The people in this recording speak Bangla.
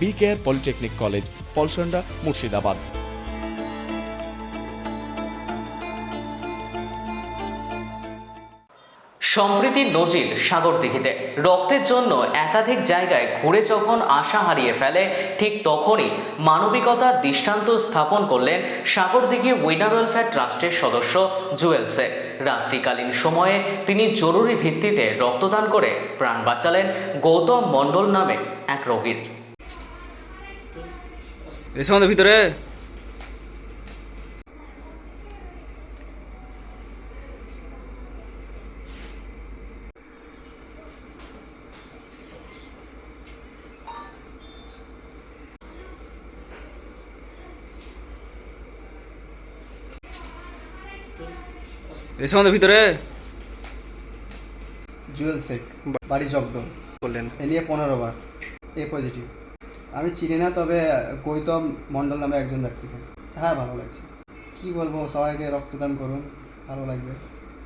B care polytechnic college, Palsanda, Murshidabad. সম্প্রীতির নজির সাগরদিঘিতে রক্তের জন্য একাধিক জায়গায় ঘুরে যখন আশা হারিয়ে ফেলে, ঠিক তখনই মানবিকতার দৃষ্টান্ত স্থাপন করলেন সাগরদিঘি উইনার ওয়েলফেয়ার ট্রাস্টের সদস্য জুয়েল শেখ রাত্রিকালীন সময়ে তিনি জরুরি ভিত্তিতে রক্তদান করে প্রাণ বাঁচালেন গৌতম মণ্ডল নামে এক রোগীর। এসো আমাদের ভিতরে। এসো আমাদের ভিতরে। জুয়েল শেখ বাড়ি জগদল বললেন। এ নিয়ে পনেরো বার এ পজিটিভ আমি চিনি না, তবে গৌতম মণ্ডল নামে একজন ব্যক্তিকে হ্যাঁ ভালো লাগছে। কি বলব, সবাইকে রক্তদান করুন, ভালো লাগবে।